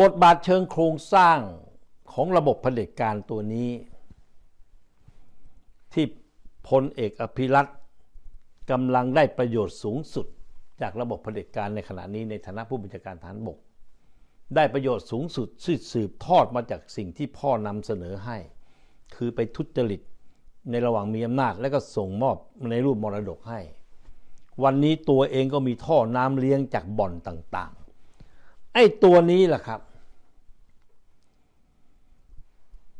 บทบาทเชิงโครงสร้างของระบบเผด็จการตัวนี้ ที่พลเอกอภิรัตกำลังได้ประโยชน์สูงสุด จากระบบเผด็จการในขณะนี้ในฐานะผู้บัญชาการฐานบก ได้ประโยชน์สูงสุดที่สืบทอดมาจากสิ่งที่พ่อนำเสนอให้ คือไปทุจริตในระหว่างมีอำนาจ และก็ส่งมอบในรูปมรดกให้ วันนี้ตัวเองก็มีท่อน้ำเลี้ยงจากบ่อนต่างๆ อ้ตัวนี้แหละครับ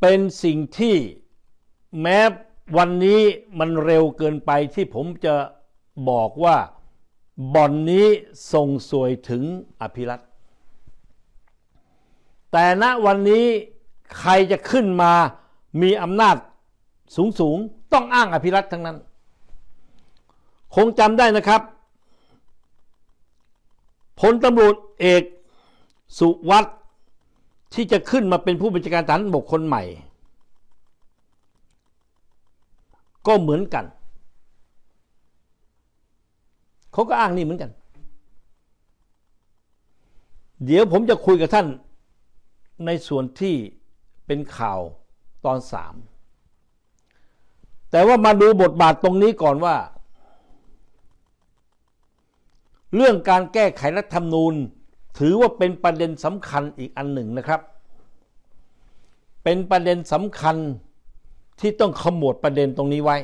เป็นสิ่งที่แม้วันนี้มันเร็วเกินไปที่ผมจะบอกว่าบ่อนนี้ส่งสวยถึงอภิรัตแต่ณวันนี้ใครจะขึ้นมามีอำนาจสูงสูงๆต้องอ้างอภิรัตทั้งนั้น คงจำได้นะครับพลตำรวจเอก สุวัตที่จะขึ้นมาเป็นผู้บัญชาการฐานบกคนใหม่ ก็เหมือนกัน เขาก็อ้างนี่เหมือนกัน เดี๋ยวผมจะคุยกับท่านในส่วนที่เป็นข่าวตอนสามแต่ว่ามาดูบทบาทตรงนี้ก่อนว่า เรื่องการแก้ไขรัฐธรรมนูญ ถือว่าเป็นประเด็นสำคัญอีกอันหนึ่งนะครับ เป็นประเด็นสำคัญที่ต้องขมวดประเด็นตรงนี้ไว้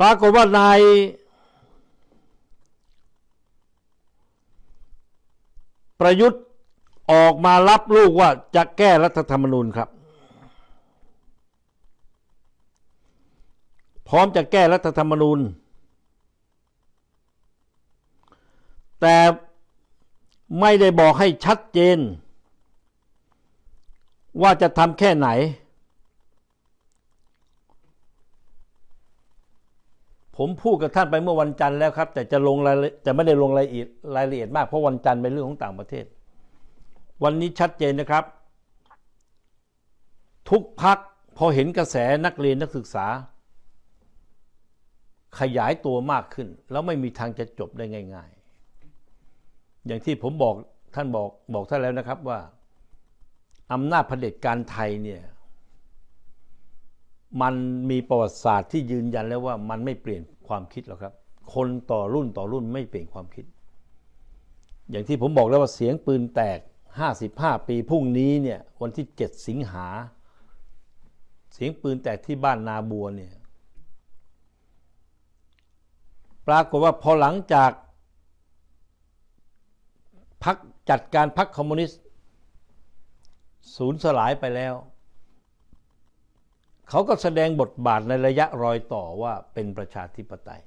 ปรากฏว่านายประยุทธ์ออกมารับลูกว่าจะแก้รัฐธรรมนูญครับ พร้อมจะแก้รัฐธรรมนูญ แต่ไม่ได้บอกให้ชัดเจน ว่าจะทำแค่ไหน ผมพูดกับท่านไปเมื่อวันจันทร์แล้วครับ แต่จะลงรายจะไม่ได้ลงรายละเอียดรายละเอียดมากเพราะวันจันทร์เป็นเรื่องของต่างประเทศ วันนี้ชัดเจนนะครับ ทุกพักพอเห็นกระแสนักเรียนนักศึกษา ขยายตัวมากขึ้น แล้วไม่มีทางจะจบได้ง่าย อย่างที่ผมบอกท่านบอกบอกท่านแล้วนะครับว่าอำนาจเผด็จการไทยเนี่ยมันมีประวัติศาสตร์ที่ยืนยันแล้วว่ามันไม่เปลี่ยนความคิดหรอกครับ คนต่อรุ่นต่อรุ่นไม่เปลี่ยนความคิด อย่างที่ผมบอกแล้วว่าเสียงปืนแตก 55 ปีพรุ่งนี้เนี่ยวันที่ 7 สิงหา เสียงปืนแตกที่บ้านนาบัวเนี่ยปรากฏว่าพอหลังจาก พักจัดการพักคอมมิวนิสต์สูญสลายไปแล้ว เขาก็แสดงบทบาทในระยะรอยต่อว่าเป็นประชาธิปไตย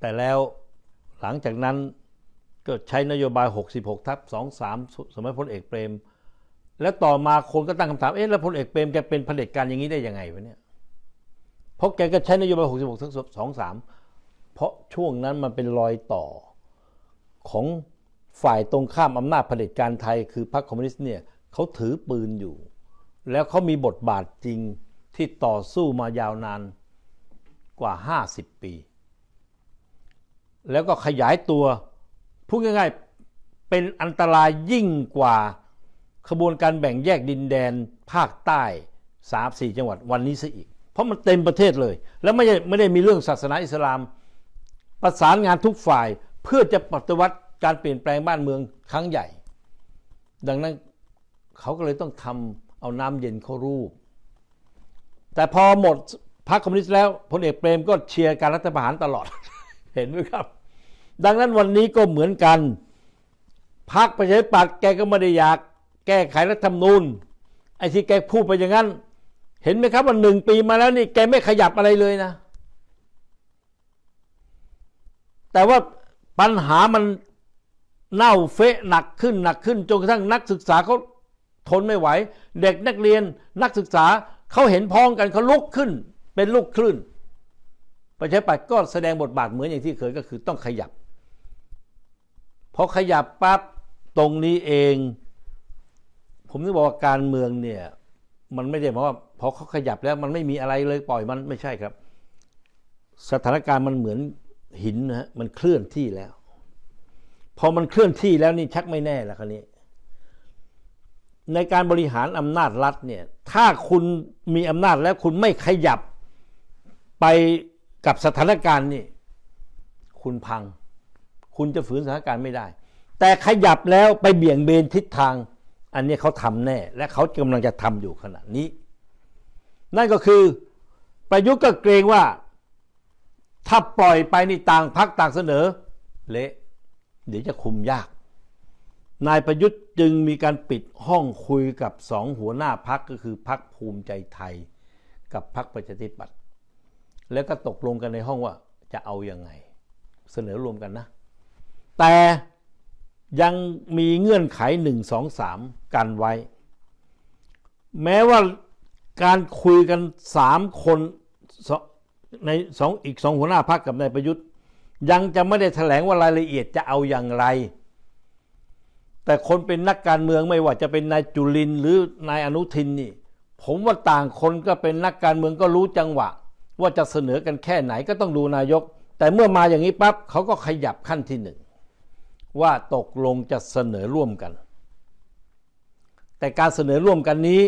แต่แล้วหลังจากนั้นก็ใช้นโยบาย 66 ทับ 23 สมัยพลเอกเปรม แล้วต่อมาคนก็ตั้งคำถาม เอ๊ะ แล้วพลเอกเปรมแกเป็นเผด็จการอย่างนี้ได้ยังไงวะเนี่ย เพราะแกก็ใช้นโยบาย 66 ทับ 23 เพราะช่วงนั้นมันเป็นรอยต่อของ ฝ่ายตรงข้ามอำนาจเผด็จการไทย คือพรรคคอมมิวนิสต์เนี่ยเขาถือปืนอยู่ แล้วเขามีบทบาทจริงที่ต่อสู้มายาวนานกว่า 50 ปี แล้วก็ขยายตัวพูดง่ายๆเป็นอันตรายยิ่งกว่าขบวนการแบ่งแยกดินแดนภาคใต้สามสี่จังหวัดวันนี้ซะอีก เพราะมันเต็มประเทศเลย แล้วไม่ได้ไม่ได้มีเรื่องศาสนาอิสลาม ประสานงานทุกฝ่ายเพื่อจะปฏิวัติ การเปลี่ยนแปลงบ้านเมืองครั้งใหญ่ ดังนั้นเขาก็เลยต้องทำเอาน้ำเย็นเข้ารูป แต่พอหมดพรรคคอมมิวนิสต์แล้วพลเอกเปรมก็เชียร์การรัฐประหารตลอด เห็นไหมครับ ดังนั้นวันนี้ก็เหมือนกันพรรคประชาธิปัตย์แกก็ไม่ได้อยากแก้ไขรัฐธรรมนูญไอ้ที่แกพูดไปอย่างนั้น เห็นไหมครับว่าหนึ่งปีมาแล้วนี่แกไม่ขยับอะไรเลยนะ แต่ว่าปัญหามัน เน่าเฟะหนักขึ้นหนักขึ้นจนกระทั่งนักศึกษาเขาทนไม่ไหว เด็กนักเรียนนักศึกษาเขาเห็นพ้องกันเขาลุกขึ้น เป็นลูกคลื่นประชาธิปัตย์ก็แสดงบทบาทเหมือนอย่างที่เคยก็คือต้องขยับพอขยับปั๊บตรงนี้เอง ผมถึงบอกว่าการเมืองเนี่ย มันไม่ได้หมายว่าพอเขาขยับแล้วมันไม่มีอะไรเลยปล่อยมันไม่ใช่ครับ สถานการณ์มันเหมือนหินนะฮะมันเคลื่อนที่แล้ว พอมันเคลื่อนที่แล้วนี่ชักไม่แน่ละคราวนี้ ในการบริหารอำนาจรัฐเนี่ย ถ้าคุณมีอำนาจแล้วคุณไม่ขยับไปกับสถานการณ์นี่ คุณพัง คุณจะฝืนสถานการณ์ไม่ได้ แต่ขยับแล้วไปเบี่ยงเบนทิศทาง อันนี้เขาทำแน่ และเขากำลังจะทำอยู่ขณะนี้ นั่นก็คือประยุทธ์ก็เกรงว่า ถ้าปล่อยไปนี่ต่างพักต่างเสนอ เละ เดี๋ยวจะคุมยาก นายประยุทธ์จึงมีการปิดห้องคุยกับสองหัวหน้าพักก็คือพักภูมิใจไทย กับพักประชาธิปัตย์แล้วก็ตกลงกันในห้องว่าจะเอาอยัางไง เสนอรวมกันนะ แต่ยังมีเงื่อนไขหนึ่งสองสามกันไว้ แม้ว่าการคุยกันสามคนในสองอีกสองหัวหน้าพักกับนายประยุทธ์ ยังจะไม่ได้แถลงว่ารายละเอียดจะเอาอย่างไร แต่คนเป็นนักการเมืองไม่ว่าจะเป็นนายจุลินหรือนายอนุทินนี่ ผมว่าต่างคนก็เป็นนักการเมืองก็รู้จังหวะ ว่าจะเสนอกันแค่ไหนก็ต้องดูนายก แต่เมื่อมาอย่างนี้ปั๊บเขาก็ขยับขั้นที่หนึ่งว่าตกลงจะเสนอร่วมกัน แต่การเสนอร่วมกันนี้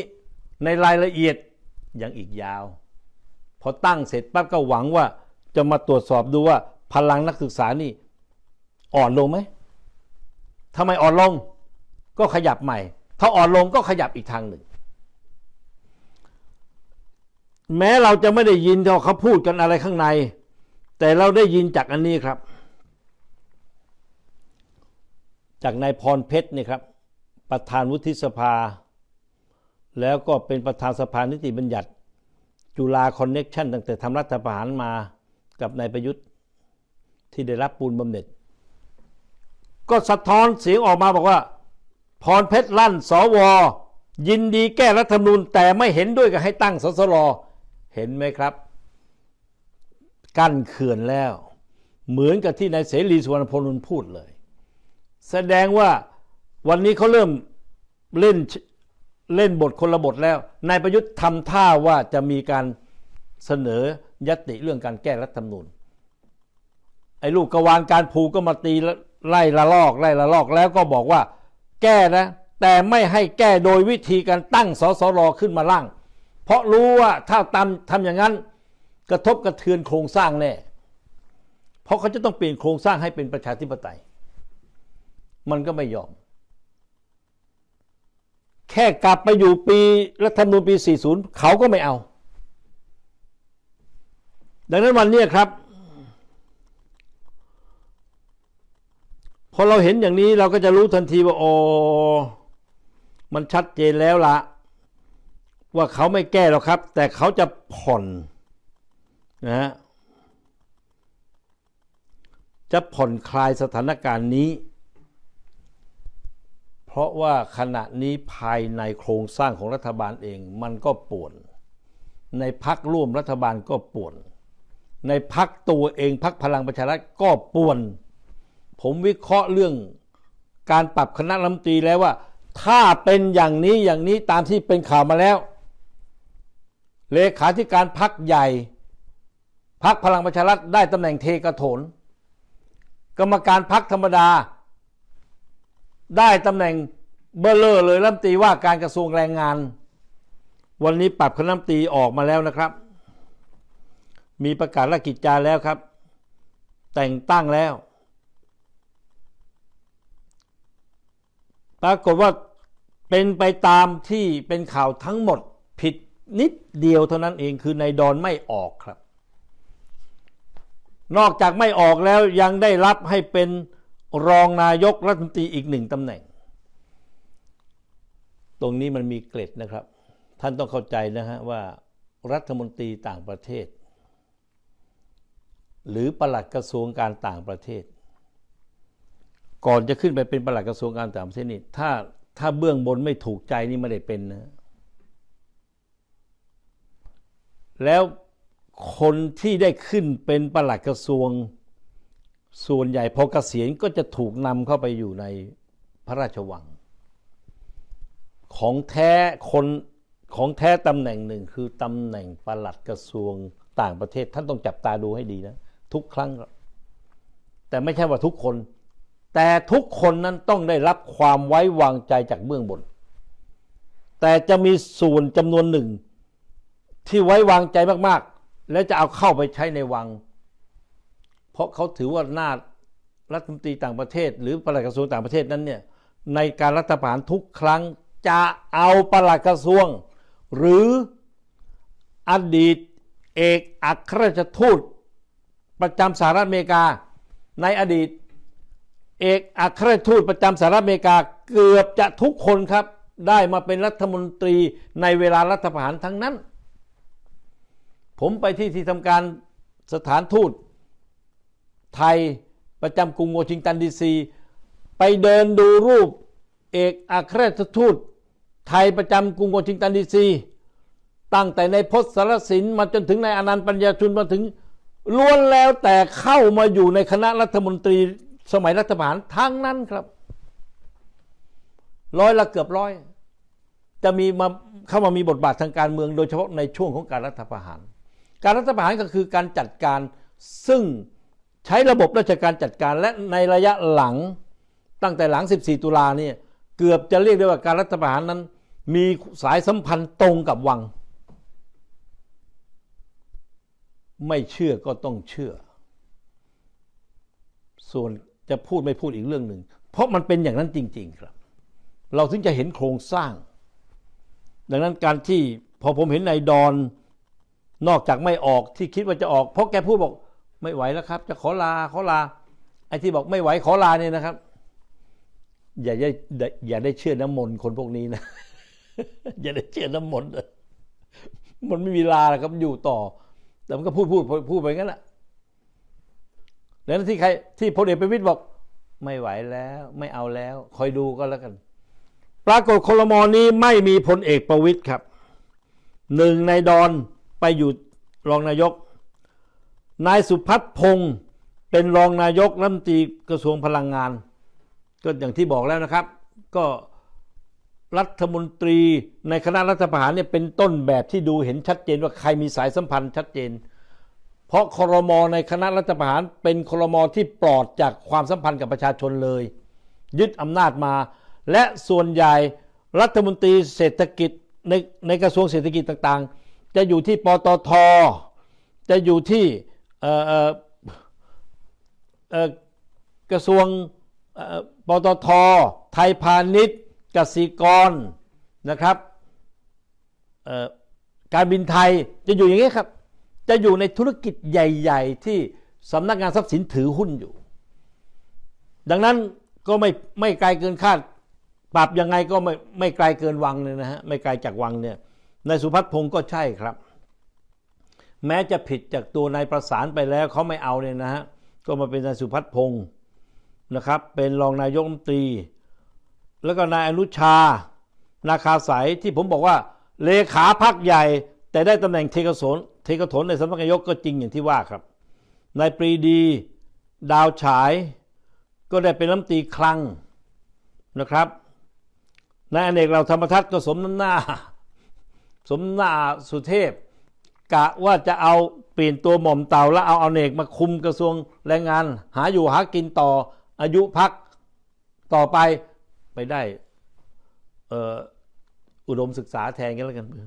ในรายละเอียดยังอีกยาว พอตั้งเสร็จปั๊บก็หวังว่าจะมาตรวจสอบดูว่า พลังนักศึกษานี่อ่อนลงไหมทำไมอ่อนลงก็ขยับใหม่ ถ้าอ่อนลงก็ขยับอีกทางหนึ่ง แม้เราจะไม่ได้ยินที่เขาพูดกันอะไรข้างใน แต่เราได้ยินจากอันนี้ครับ จากนายพรเพชรนี่ครับ ประธานวุฒิสภา แล้วก็เป็นประธานสภานิติบัญญัติ จุฬาคอนเน็กชันตั้งแต่ทำรัฐประหารมากับนายประยุทธ์ ที่ได้รับปูนบำเหน็จ ก็สะท้อนเสียงออกมาบอกว่า พรเพชรลั่นสว ยินดีแก้รัฐธรรมนูญแต่ไม่เห็นด้วยกับให้ตั้งสสรเห็นไหมครับ กั้นเขื่อนแล้ว เหมือนกับที่นายเสรีสุวรรณพลพูดเลย แสดงว่าวันนี้เขาเริ่มเล่นเล่นบทคนละบทแล้ว นายประยุทธ์ทำท่าว่าจะมีการเสนอยติเรื่องการแก้รัฐธรรมนูญ ไอ้ลูกกวานการผูกก็มาตีไล่ละลอกไล่ละลอกแล้วก็บอกว่า แก้นะ แต่ไม่ให้แก้โดยวิธีการตั้งสสรขึ้นมาล่าง เพราะรู้ว่าถ้าทำทำอย่างนั้น กระทบกระเทือนโครงสร้างแน่เพราะเขาจะต้องเปลี่ยนโครงสร้างให้เป็นประชาธิปไตย มันก็ไม่ยอม แค่กลับไปอยู่ปีรัฐธรรมนูญปี 40 เขาก็ไม่เอา ดังนั้นวันนี้ครับ พอเราเห็นอย่างนี้เราก็จะรู้ทันทีว่าโอ้มันชัดเจนแล้วละว่าเขาไม่แก้หรอกครับ แต่เขาจะผ่อนนะฮะจะผ่อนคลายสถานการณ์นี้ เพราะว่าขณะนี้ภายในโครงสร้างของรัฐบาลเองมันก็ป่วน ในพักร่วมรัฐบาลก็ป่วน ในพักตัวเองพักพลังประชารัฐก็ป่วน ผมวิเคราะห์เรื่องการปรับคณะรัฐมนตรีแล้วว่า ถ้าเป็นอย่างนี้อย่างนี้ตามที่เป็นข่าวมาแล้ว เลขาธิการพักใหญ่พักพลังประชารัฐได้ตำแหน่งเทกระโถน กรรมการพักธรรมดา ได้ตำแหน่งเบอร์เลอร์เลยรัฐมนตรีว่าการกระทรวงแรงงาน วันนี้ปรับคณะรัฐมนตรีออกมาแล้วนะครับ มีประกาศราชกิจจาแล้วครับ แต่งตั้งแล้ว ปรากฏว่าเป็นไปตามที่เป็นข่าวทั้งหมดผิดนิดเดียวเท่านั้นเองคือนายดอนไม่ออกครับ นอกจากไม่ออกแล้วยังได้รับให้เป็นรองนายกรัฐมนตรีอีกหนึ่งตำแหน่ง ตรงนี้มันมีเกร็ดนะครับ ท่านต้องเข้าใจนะฮะว่ารัฐมนตรีต่างประเทศ หรือปลัดกระทรวงการต่างประเทศ ก่อนจะขึ้นไปเป็นประหลัดกระทรวงการต่างประเทศนี่ถ้าถ้าเบื้องบนไม่ถูกใจนี่ไม่ได้เป็นนะ แล้วคนที่ได้ขึ้นเป็นประหลัดกระทรวงส่วนใหญ่พอเกษียณก็จะถูกนำเข้าไปอยู่ในพระราชวัง ของแท้คนของแท้ตำแหน่งหนึ่งคือตำแหน่งประหลัดกระทรวงต่างประเทศ ท่านต้องจับตาดูให้ดีนะ ทุกครั้ง แต่ไม่ใช่ว่าทุกคน แต่ทุกคนนั้นต้องได้รับความไว้วางใจจากเบื้องบน แต่จะมีส่วนจำนวนหนึ่ง ที่ไว้วางใจมากๆ และจะเอาเข้าไปใช้ในวัง เพราะเขาถือว่าหน้ารัฐมนตรีต่างประเทศ หรือปลัดกระทรวงต่างประเทศนั้นเนี่ยในการรัฐประหารทุกครั้งจะเอาปลัดกระทรวง หรืออดีตเอกอัครราชทูต ประจำสหรัฐอเมริกาในอดีต เอกอัครราชทูตประจำสหรัฐอเมริกาเกือบจะทุกคนครับ ได้มาเป็นรัฐมนตรีในเวลารัฐประหารทั้งนั้น ผมไปที่ที่ทำการสถานทูตไทยประจำกรุงวอชิงตันดีซี ไปเดินดูรูปเอกอัครราชทูตไทยประจำกรุงวอชิงตันดีซี ตั้งแต่ในพจน์สารสินมาจนถึงในอนันต์ปัญญาชุนมาถึงล้วนแล้วแต่เข้ามาอยู่ในคณะรัฐมนตรี สมัยรัฐประหารทั้งนั้นครับ ร้อยละเกือบร้อย จะมีมาเข้ามามีบทบาททางการเมือง โดยเฉพาะในช่วงของการรัฐประหาร การรัฐประหารก็คือการจัดการซึ่งใช้ระบบราชการจัดการและในระยะหลังตั้งแต่หลัง 14 ตุลาเนี่ยเกือบจะเรียกได้ว่าการรัฐประหารนั้น มีสายสัมพันธ์ตรงกับวัง ไม่เชื่อก็ต้องเชื่อ ส่วน จะพูดไม่พูดอีกเรื่องหนึ่ง เพราะมันเป็นอย่างนั้นจริง ๆ ครับ เราถึงจะเห็นโครงสร้าง ดังนั้นการที่พอผมเห็นนายดอนนอกจากไม่ออกที่คิดว่าจะออก เพราะแกพูดบอกไม่ไหวแล้วครับ จะขอลาขอลา ไอ้ที่บอกไม่ไหวขอลาเนี่ยนะครับ อย่าได้อย่าได้เชื่อน้ำมนต์คนพวกนี้นะ อย่าได้เชื่อน้ำมนต์มันไม่มีลาหรอกครับอยู่ต่อ แต่มันก็พูดพูดพูดไปงั้นแหละ แล้วที่ใครที่พลเอกประวิตยบอก ไม่ไหวแล้ว ไม่เอาแล้ว คอยดูก็แล้วกัน ปรากฏคลมอนี้ไม่มีพลเอกประวิตยครับหนึ่งในดอนไปอยู่รองนายก นายสุพัฒน์พงศ์เป็นรองนายกรัฐมนตรีกระทรวงพลังงาน ก็อย่างที่บอกแล้วนะครับ ก็รัฐมนตรีในคณะรัฐประหารเนี่ยเป็นต้นแบบที่ดูเห็นชัดเจนว่าใครมีสายสัมพันธ์ชัดเจน เพราะครมในคณะรัฐประหารเป็นครมที่ปลอดจากความสัมพันธ์กับประชาชนเลย ยึดอำนาจมา และส่วนใหญ่รัฐมนตรีเศรษฐกิจในในกระทรวงเศรษฐกิจต่างๆ จะอยู่ที่ปตท จะอยู่ที่กระทรวงปตท ไทยพาณิชย์กสิกรนะครับการบินไทยจะอยู่อย่างนี้ครับ จะอยู่ในธุรกิจใหญ่ ๆ ที่สำนักงานทรัพย์สินถือหุ้นอยู่ ดังนั้นก็ไม่ไม่ไกลเกินคาด ปรับยังไงก็ไม่ไม่ไกลเกินวังเลยนะฮะไม่ไกลจากวังเนี่ยนายสุพัฒน์พงศ์ก็ใช่ครับ แม้จะผิดจากตัวนายประสานไปแล้วเขาไม่เอาเนี่ยนะฮะก็มาเป็นนายสุพัฒน์พงศ์นะครับ เป็นรองนายกรัฐมนตรี แล้วก็นายอนุชา นาคาสายที่ผมบอกว่าเลขาพักใหญ่ แต่ได้ตำแหน่งเทกศน เทกถนในสำนักนายกก็จริงอย่างที่ว่าครับนายปรีดี ดาวฉาย ก็ได้เป็นรัฐมนตรีคลังนะครับนายอเนกเราธรรมทัศน์ก็สมน้ำหน้า สมหน้าสุเทพ กะว่าจะเอาเปลี่ยนตัวหม่อมเต่าแล้วเอาอเนกมาคุมกระทรวงแรงงาน หาอยู่หากินต่ออายุพักต่อไปไปได้เอ่ออุดมศึกษาแทนกันแล้วกันน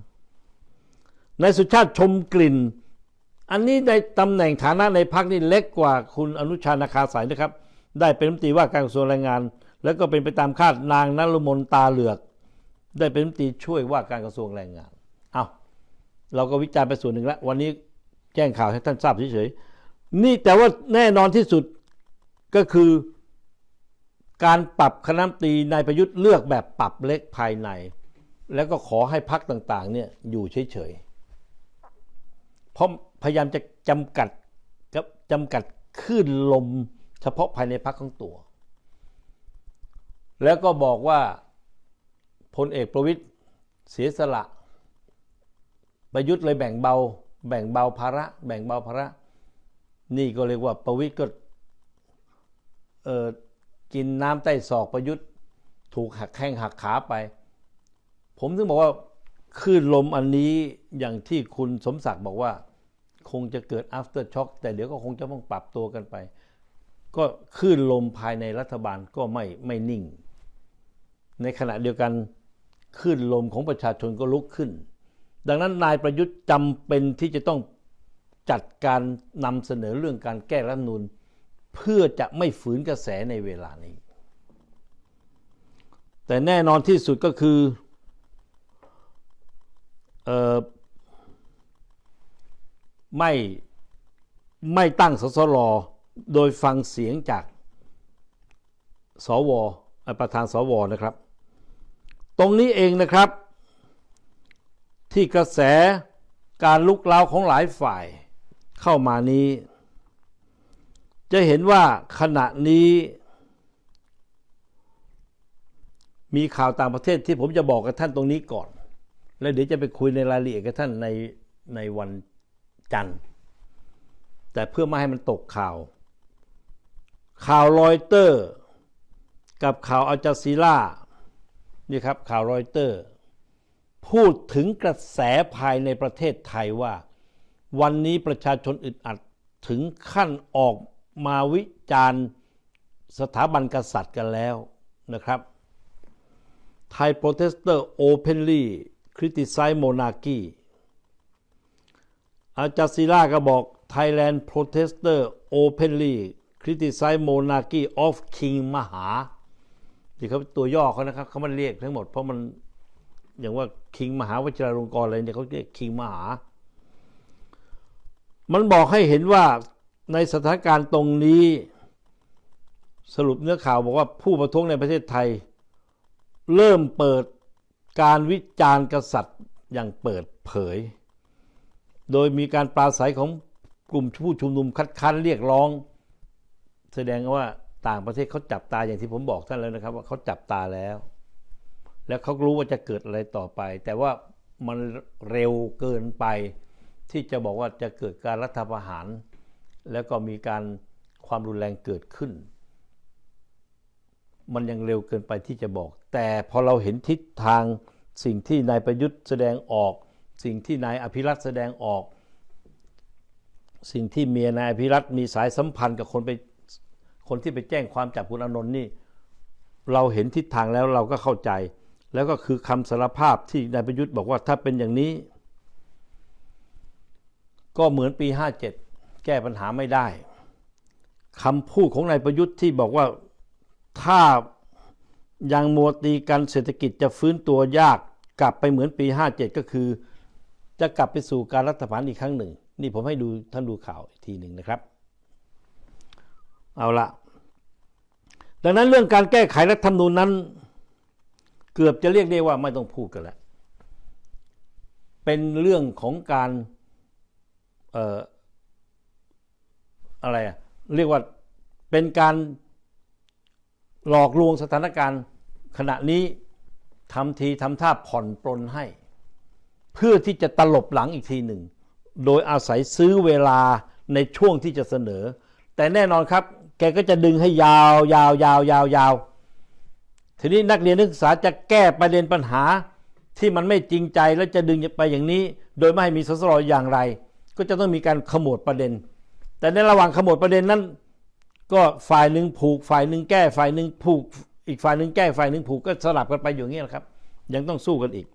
ายสุชาติชมกลิ่น อันนี้ในตำแหน่งฐานะในพักนี่เล็กกว่าคุณอนุชานาคาสายนะครับ ได้เป็นรัฐมนตรีว่าการกระทรวงแรงงาน แล้วก็เป็นไปตามคาดนางนรมนตาเหลือก ได้เป็นรัฐมนตรีช่วยว่าการกระทรวงแรงงาน เอาเราก็วิจารณ์ไปส่วนหนึ่งแล้ว วันนี้แจ้งข่าวให้ท่านทราบเฉยๆ นี่แต่ว่าแน่นอนที่สุดก็คือการปรับคณะมตรีนายประยุทธ์เลือกแบบปรับเล็กภายใน แล้วก็ขอให้พักต่างๆเนี่ยอยู่เฉยๆ เพราะพยายามจะจำกัดกับจำกัดคลื่นลมเฉพาะภายในพักของตัว แล้วก็บอกว่าพลเอกประวิตยเสียสละ ประยุทธ์เลยแบ่งเบา แบ่งเบาภาระ แบ่งเบาภาระ นี่ก็เรียกว่าประวิตยก็กินน้ำใต้ศอกประยุทธ์ ถูกหักแข้งหักขาไป ผมถึงบอกว่า คลื่นลมอันนี้อย่างที่คุณสมศักดิ์บอกว่า คงจะเกิด after shock แต่เดี๋ยวก็คงจะต้องปรับตัวกันไป ก็คลื่นลมภายในรัฐบาลก็ไม่ไม่นิ่ง ในขณะเดียวกันคลื่นลมของประชาชนก็ลุกขึ้น ดังนั้นนายประยุทธ์จำเป็นที่จะต้องจัดการนำเสนอเรื่องการแก้รัฐนูญเพื่อจะไม่ฝืนกระแสในเวลานี้ แต่แน่นอนที่สุดก็คือ เออไม่ไม่ตั้งสสรโดยฟังเสียงจากสวประธานสวนะครับ ตรงนี้เองนะครับ ที่กระแสการลุกลาของหลายฝ่ายเข้ามานี้ จะเห็นว่าขณะนี้ มีข่าวต่างประเทศที่ผมจะบอกกับท่านตรงนี้ก่อน แล้วเดี๋ยวจะไปคุยในรายละเอียดกับท่านในในวันจันทร์ แต่เพื่อไม่ให้มันตกข่าว ข่าวรอยเตอร์ กับข่าวอัลจาซีล่านี่ครับข่าวรอยเตอร์ พูดถึงกระแสภายในประเทศไทยว่า วันนี้ประชาชนอึดอัดถึงขั้นออกมาวิจารณ์สถาบันกษัตริย์กันแล้วนะครับ Thai protester openly criticize monarchy อ คริติซาจาซีล่าก็บอก Thailand protester openly criticize monarchy of King มหาที่เขาตัวย่อเขานะครับเขาม่ได้เรียกทั้งหมด เพราะมันอย่างว่า King มหาวชิราลงกรอะไรเนี่ยเขาเรียก King มหา มันบอกให้เห็นว่าในสถานการณ์ตรงนี้ สรุปเนื้อข่าวบอกว่าผู้ประท้วงในประเทศไทย เริ่มเปิด การวิจารณ์กษัตริย์อย่างเปิดเผย โดยมีการปราศัยของกลุ่มผู้ชุมนุมคัดค้านเรียกร้อง แสดงว่าต่างประเทศเขาจับตาอย่างที่ผมบอกท่านแล้วนะครับ ว่าเขาจับตาแล้ว แล้วเขารู้ว่าจะเกิดอะไรต่อไป แต่ว่ามันเร็วเกินไป ที่จะบอกว่าจะเกิดการรัฐประหาร แล้วก็มีการความรุนแรงเกิดขึ้น มันยังเร็วเกินไปที่จะบอก แต่พอเราเห็นทิศทางสิ่งที่นายประยุทธ์แสดงออก สิ่งที่นายอภิรัตน์แสดงออก สิ่งที่เมียนายอภิรัตน์มีสายสัมพันธ์กับคนไปคนที่ไปแจ้งความจับคุณอนนท์นี่ เราเห็นทิศทางแล้วเราก็เข้าใจ แล้วก็คือคำสารภาพที่นายประยุทธ์บอกว่าถ้าเป็นอย่างนี้ ก็เหมือนปี 57 แก้ปัญหาไม่ได้คำพูดของนายประยุทธ์ที่บอกว่า ถ้ายังมัวตีกันเศรษฐกิจจะฟื้นตัวยากกลับไปเหมือนปี 57 ก็คือ จะกลับไปสู่การรัฐประหารอีกครั้งหนึ่ง นี่ผมให้ดูท่านดูข่าวอีกทีหนึ่งนะครับ เอาละดังนั้นเรื่องการแก้ไขรัฐธรรมนูญนั้น เกือบจะเรียกได้ว่าไม่ต้องพูดกันแล้ว เป็นเรื่องของการเอ่ออะไรอะเรียกว่าเป็นการ หลอกลวงสถานการณ์ขณะนี้ทำทีทำท่าผ่อนปลนให้ เพื่อที่จะตลบหลังอีกทีหนึ่ง โดยอาศัยซื้อเวลาในช่วงที่จะเสนอ แต่แน่นอนครับ แกก็จะดึงให้ยาวยาวยาวยาวยาวทีนี้นักเรียนนักศึกษาจะแก้ประเด็นปัญหาที่มันไม่จริงใจแล้วจะดึงไปอย่างนี้ โดยไม่ให้มีสสรอย่างไร ก็จะต้องมีการขมวดประเด็น แต่ในระหว่างขมวดประเด็นนั้น ก็ฝ่ายหนึ่งผูกฝ่ายหนึ่งแก้ฝ่ายหนึ่งผูก อีกฝ่ายหนึ่งแก้ฝ่ายหนึ่งผูกก็สลับกันไปอยู่อย่างนี้แหละครับ ยังต้องสู้กันอีก